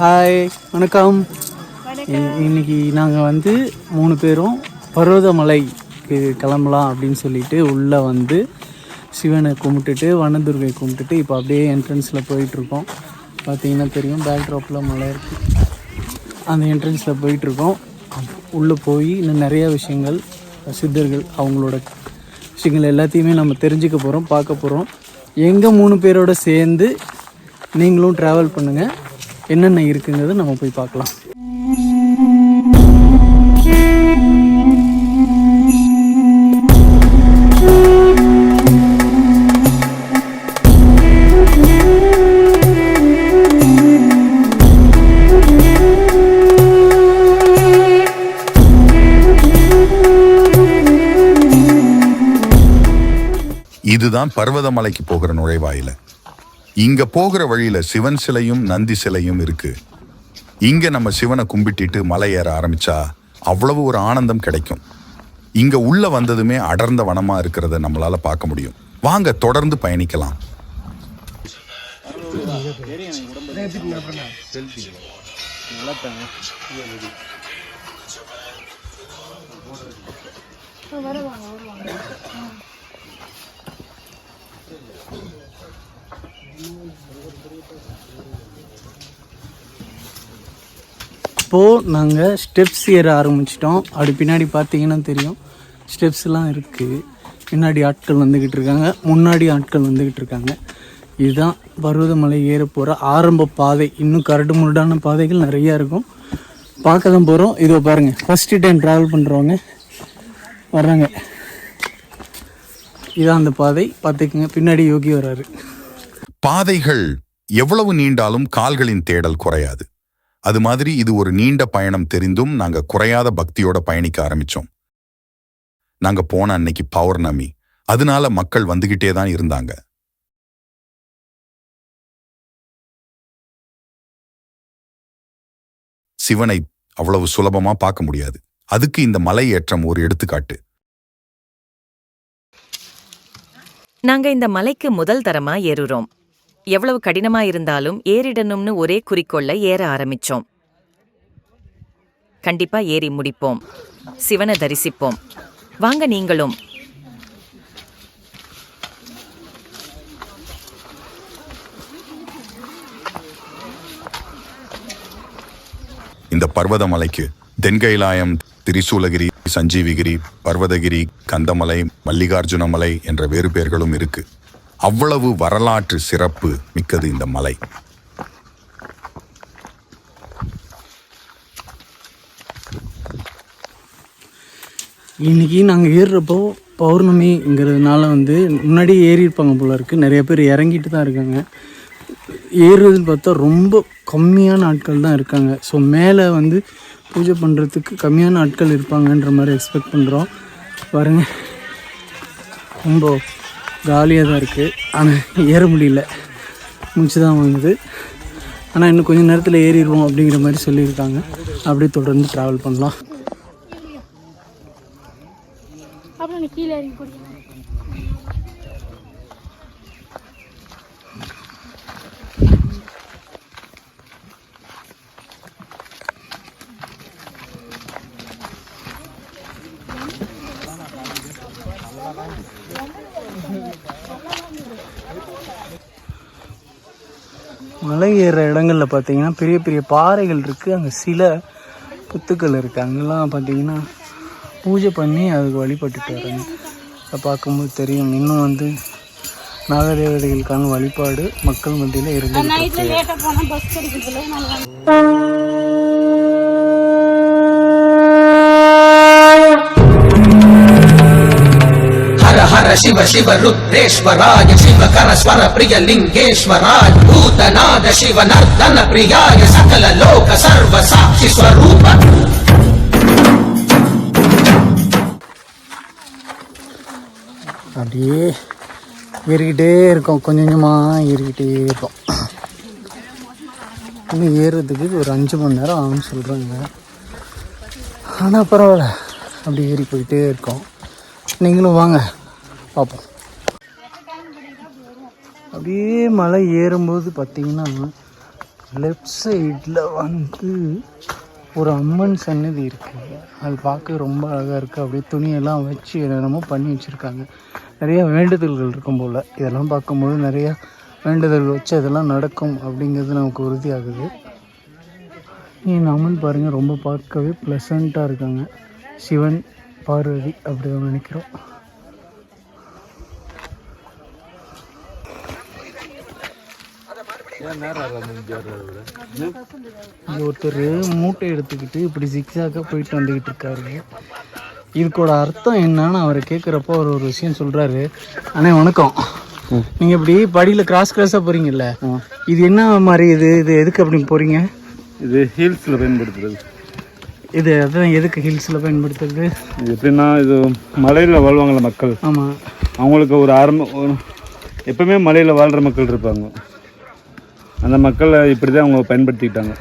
Hi வணக்கம். இன்னைக்கு நாங்கள் வந்து மூணு பேரும் பர்வதமலைக்கு கிளம்பலாம் அப்படின்னு சொல்லிட்டு உள்ளே வந்து சிவனை கும்பிட்டுட்டு வனதுர்கை கும்பிட்டுட்டு இப்போ அப்படியே என்ட்ரன்ஸில் போயிட்டுருக்கோம். பார்த்தீங்கன்னா தெரியும் பேக்ட்ராப்பில் மலை இருக்குது அந்த என்ட்ரன்ஸில் போயிட்டுருக்கோம். உள்ளே போய் இன்னும் நிறையா விஷயங்கள் சித்தர்கள் அவங்களோட விஷயங்கள் எல்லாத்தையுமே நம்ம தெரிஞ்சுக்க போகிறோம் பார்க்க போகிறோம் எங்கள் மூணு பேரோட சேர்ந்து நீங்களும் ட்ராவல் பண்ணுங்கள் என்னென்ன இருக்குங்கிறத நம்ம போய் பார்க்கலாம். இதுதான் பர்வதமலைக்கு போகிற நுழைவாயில. இங்க போகிற வழியில சிவன் சிலையும் நந்தி சிலையும் இருக்கு. இங்க நம்ம சிவனை கும்பிட்டிட்டு மலை ஏற ஆரம்பிச்சா அவ்வளவு ஒரு ஆனந்தம் கிடைக்கும். இங்க உள்ள வந்ததுமே அடர்ந்த வனமா இருக்கிறத நம்மளால பார்க்க முடியும். வாங்க தொடர்ந்து பயணிக்கலாம். இப்போது நாங்கள் ஸ்டெப்ஸ் ஏற ஆரம்பிச்சிட்டோம். அப்படி பின்னாடி பார்த்தீங்கன்னா தெரியும். ஸ்டெப்ஸ்லாம் இருக்குது பின்னாடி ஆட்கள் வந்துக்கிட்டு இருக்காங்க. முன்னாடி ஆட்கள் வந்துக்கிட்டு இருக்காங்க. இதுதான் பருவதமலை ஏற போகிற ஆரம்ப பாதை. இன்னும் கரடு முரடான பாதைகள் நிறையா இருக்கும். பார்க்க தான் போகிறோம் இதோ பாருங்கள் ஃபஸ்ட்டு டைம் ட்ராவல் பண்ணுறவங்க வர்றாங்க. இதான் அந்த பாதை. பார்த்துக்குங்க. பின்னாடி யோகி வர்றாரு. பாதைகள் எவ்வளவு நீண்டாலும் கால்களின் தேடல் குறையாது. அது மாதிரி இது ஒரு நீண்ட பயணம் தெரிந்தும் நாங்க குறையாத பக்தியோட பயணிக்க ஆரம்பிச்சோம். நாங்க போன அன்னைக்கு பௌர்ணமி. அதனால மக்கள் வந்துகிட்டே தான் இருந்தாங்க. சிவனை அவ்வளவு சுலபமா பார்க்க முடியாது. அதுக்கு இந்த மலை ஏற்றம் ஒரு எடுத்துக்காட்டு. நாங்க இந்த மலைக்கு முதல் தரமா ஏறுறோம். எவ்வளவு கடினமா இருந்தாலும் ஏறிடணும்னு ஒரே குறிக்கோள்ல ஏற ஆரம்பிச்சோம். கண்டிப்பா ஏறி முடிப்போம். சிவனை தரிசிப்போம். வாங்க நீங்களும். இந்த பர்வதமலைக்கு தென்கைலாயம் திரிசூலகிரி சஞ்சீவிகிரி பர்வதகிரி கந்தமலை மல்லிகார்ஜுன மலை என்ற வேறு பெயர்களும் இருக்கு. அவ்வளவு வரலாற்று சிறப்பு மிக்கது இந்த மலை. இன்னைக்கு நாங்கள் ஏறுறப்போ பௌர்ணமிங்கிறதுனால வந்து முன்னாடி ஏறி இருப்பாங்க போல இருக்குது நிறைய பேர் இறங்கிட்டு தான் இருக்காங்க. ஏறுறதுன்னு பார்த்தா ரொம்ப கம்மியான ஆட்கள் தான் இருக்காங்க. ஸோ மேலே வந்து பூஜை பண்ணுறதுக்கு கம்மியான ஆட்கள் இருப்பாங்கன்ற மாதிரி எக்ஸ்பெக்ட் பண்ணுறோம் பாருங்கள் ரொம்ப காலியாக தான் இருக்குது ஆனால் ஏற முடியல. முடிச்சு தான் வாங்குது. ஆனால் இன்னும் கொஞ்சம் நேரத்தில் ஏறிடுவோம் அப்படிங்கிற மாதிரி சொல்லியிருக்காங்க. அப்படியே தொடர்ந்து ட்ராவல் பண்ணலாம். Thank you. மலை ஏறுற இடங்களில் பார்த்தீங்கன்னா பெரிய பெரிய பாறைகள் இருக்குது அங்கே சில புத்துக்கள் இருக்குது அங்கெல்லாம் பார்த்தீங்கன்னா பூஜை பண்ணி அதுக்கு வழிபட்டுட்டு வராங்க. அதை பார்க்கும்போது தெரியும். இன்னும் வந்து நாகதேவதைகளுக்கான வழிபாடு மக்கள் மத்தியில் இருந்து ருத்ர சிவ சிவ ருத்ரேஸ்வராய சிவகர ஸ்வர பிரிய லிங்கேஸ்வராய பூதநாத சிவ நர்தன பிரியாய சகல லோக சர்வ சாட்சி ஸ்வரூப. அப்படியே ஏறிக்கிட்டே இருக்கும். கொஞ்சம் கொஞ்சமாக ஏறிக்கிட்டே இருக்கும். இன்னும் ஏறுறதுக்கு ஒரு அஞ்சு மணி நேரம் ஆகும்னு சொல்கிறாங்க ஆனால் பரவாயில்ல. அப்படி ஏறி போயிட்டே இருக்கோம். நீங்களும் வாங்க. பார்ப்போம் அப்படியே மலை ஏறும்போது பார்த்தீங்கன்னா லெஃப்ட் சைடில் வந்து ஒரு அம்மன் சன்னதி இருக்குது அது பார்க்க ரொம்ப அழகாக இருக்குது அப்படியே துணியெல்லாம் வச்சு என்னென்னமோ பண்ணி வச்சுருக்காங்க. நிறையா வேண்டுதல்கள் இருக்கும் போல். இதெல்லாம் பார்க்கும்போது நிறையா வேண்டுதல் வச்சு அதெல்லாம் நடக்கும் அப்படிங்கிறது நமக்கு உறுதியாகுது. இந்த அம்மன் பாருங்கள் ரொம்ப பார்க்கவே ப்ளசண்ட்டாக இருக்காங்க. சிவன் பார்வதி அப்படி நினைக்கிறோம். ஒருத்தர் மூட்டை எடுத்துக்கிட்டு இப்படி ஜிக்ஸாக்காக போயிட்டு வந்துக்கிட்டு இருக்காரு. இதுக்கோட அர்த்தம் என்னன்னு அவரை கேட்குறப்போ அவர் ஒரு விஷயம் சொல்கிறாரு அண்ணே வணக்கம். நீங்கள் இப்படி படியில் கிராஸ் கிராஸாக போகிறீங்கல்ல இது என்ன மாதிரி இது? இது எதுக்கு அப்படி போகிறீங்க இது ஹீல்ஸில் பயன்படுத்துறது. இது அதான் எதுக்கு ஹில்ஸில் பயன்படுத்துறது? இது எப்படின்னா இது மலையில் வாழ்வாங்கள்ல மக்கள். ஆமாம் அவங்களுக்கு ஒரு ஆரம்ப எப்பவுமே மலையில் வாழ்கிற மக்கள் இருப்பாங்க. அந்த மக்களை இப்படி தான் அவங்க பயன்படுத்திக்கிட்டாங்க.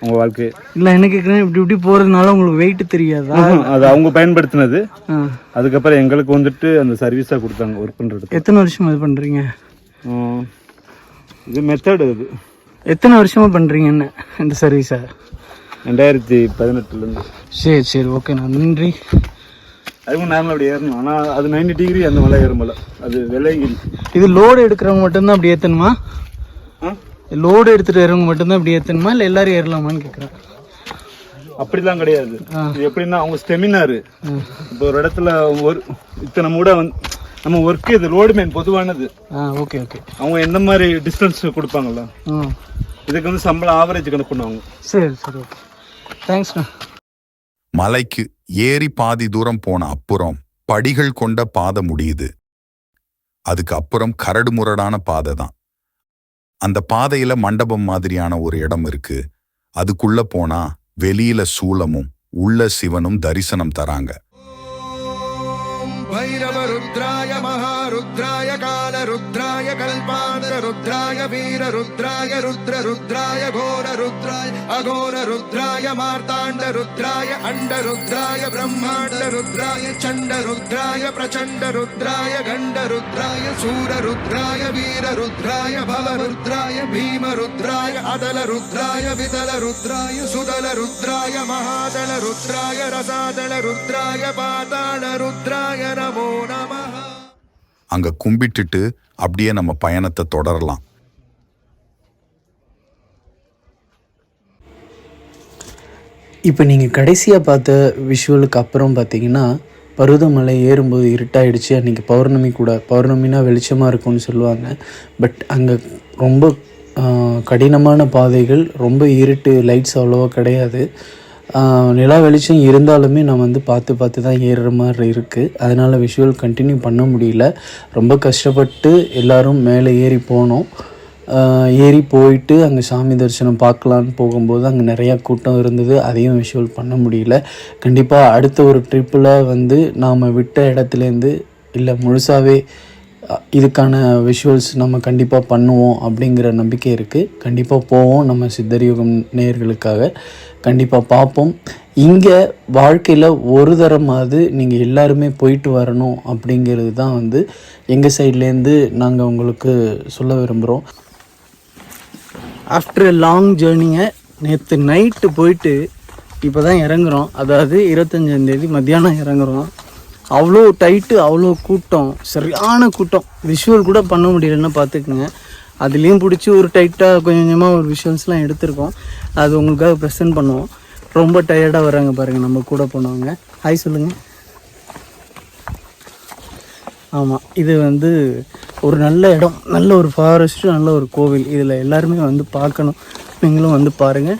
அவங்க வாழ்க்கையை இல்லை என்ன கேட்குறேன் இப்படி இப்படி போகிறதுனால உங்களுக்கு வெயிட் தெரியாதா? அது அவங்க பயன்படுத்தினது. அதுக்கப்புறம் எங்களுக்கு வந்துட்டு அந்த சர்வீஸாக கொடுத்தாங்க ஒர்க் பண்ணுறது எத்தனை வருஷமா இது பண்ணுறீங்க இது மெத்தடு இது எத்தனை வருஷமா பண்ணுறீங்க என்ன இந்த சர்வீஸை ரெண்டாயிரத்தி பதினெட்டுலேருந்து சரி சரி ஓகே நான் நன்றி. அதுவும் நார்மல் அப்படி ஏறணும். ஆனால் அது 90 டிகிரி அந்த மலை ஏறுமல அது விலைங்கில் இது லோடு எடுக்கிறவங்க மட்டும்தான் அப்படி ஏற்றணுமா லோடு எடுத்துகிட்டு வரவங்க மட்டும்தான் அப்படி ஏற்றணுமா இல்லை எல்லாரும் ஏறலாமான்னு கேட்குறேன் அப்படிலாம் கிடையாது. இது எப்படின்னா அவங்க ஸ்டெமினாரு இப்போ ஒரு இடத்துல ஒரு இத்தனை மூட வந்து நம்ம ஒர்க்கு இது லோடு மேன் பொதுவானது. ஓகே ஓகே அவங்க எந்த மாதிரி டிஸ்டன்ஸ் கொடுப்பாங்கல்ல? இதுக்கு வந்து சம்பளம் ஆவரேஜ் கணக்கு பண்ணுவாங்க. சரி சரி ஓகே தேங்க்ஸ்ண்ணா மலைக்கு ஏறி பாதி தூரம் போன அப்புறம் படிகள் கொண்ட பாதை முடியுது. அதுக்கு அப்புறம் கரடு முரடான பாதை தான். அந்த பாதையில மண்டபம் மாதிரியான ஒரு இடம் இருக்கு. அதுக்குள்ள போனா வெளியில சூலமும் உள்ள சிவனும் தரிசனம் தராங்க. भैरवरुद्राय महारुद्राय कालरुद्राय कल्पान्तरुद्राय वीररुद्राय रुद्ररुद्राय घोररुद्राय अघोररुद्राय मार्ताण्डरुद्राय अण्डरुद्राय ब्रह्माण्डरुद्राय चण्डरुद्राय प्रचण्डरुद्राय गण्डरुद्राय शूररुद्राय वीररुद्राय भवरुद्राय भीमरुद्राय अदलरुद्राय विदलरुद्राय सुदलरुद्राय महादलरुद्राय रसादलरुद्राय पातालरुद्राय नमो नमः அங்க கும்பிட்டுட்டு அப்படியே நம்ம பயணத்தை தொடரலாம். இப்போ நீங்கள் கடைசியாக பார்த்த விஷுவலுக்கு அப்புறம் பார்த்தீங்கன்னா பருவதமலை ஏறும்போது இருட்டாயிடுச்சு. அன்றைக்கி பௌர்ணமி கூட பௌர்ணமினா வெளிச்சமாக இருக்கும்னு சொல்லுவாங்க. பட் அங்கே ரொம்ப கடினமான பாதைகள் ரொம்ப இருட்டு லைட்ஸ் அவ்வளோவா கிடையாது. நிலா வெளிச்சம் இருந்தாலுமே நான் வந்து பார்த்து பார்த்து தான் ஏறுற மாதிரி இருக்குது அதனால் விஷுவல் கண்டினியூ பண்ண முடியல. ரொம்ப கஷ்டப்பட்டு எல்லாரும் மேலே ஏறி போனோம். ஏறி போயிட்டு அங்கே சாமி தரிசனம் பார்க்கலான்னு போகும்போது அங்கே நிறையா கூட்டம் இருந்தது. அதையும் விஷுவல் பண்ண முடியல. கண்டிப்பாக அடுத்த ஒரு ட்ரிப்பில் வந்து நாம் விட்ட இடத்துலேருந்து இல்லை முழுசாகவே இதுக்கான விஷுவல்ஸ் நம்ம கண்டிப்பாக பண்ணுவோம் அப்படிங்கிற நம்பிக்கை இருக்குது கண்டிப்பாக போவோம் நம்ம சித்தரியுகம் நேயர்களுக்காக. கண்டிப்பாக பார்ப்போம். இங்கே வாழ்க்கையில் ஒரு தரமாவது நீங்கள் எல்லாருமே போயிட்டு வரணும் அப்படிங்கிறது தான் வந்து எங்கள் சைட்லேருந்து நாங்கள் உங்களுக்கு சொல்ல விரும்புகிறோம் ஆஃப்டர் லாங் ஜேர்னியை நேற்று நைட்டு போயிட்டு இப்போ தான் இறங்குறோம். அதாவது இருபத்தஞ்சாந்தேதி மத்தியானம் இறங்குறோம். அவ்வளோ டைட்டு அவ்வளோ கூட்டம் சரியான கூட்டம். விஷுவல் கூட பண்ண முடியலன்னா பார்த்துக்குங்க. அதுலேயும் பிடிச்சி ஒரு டைட்டாக கொஞ்சம் கொஞ்சமாக ஒரு விஷுவல்ஸ்லாம் எடுத்திருக்கோம். அது உங்களுக்காக ப்ரெசென்ட் பண்ணுவோம். ரொம்ப டயர்டாக வராங்க பாருங்கள் நம்ம கூட போனவங்க. ஹாய் சொல்லுங்கள் ஆமாம் இது வந்து ஒரு நல்ல இடம் நல்ல ஒரு ஃபாரஸ்ட்டு நல்ல ஒரு கோவில். இதில் எல்லாருமே வந்து பார்க்கணும். நீங்களும் வந்து பாருங்கள்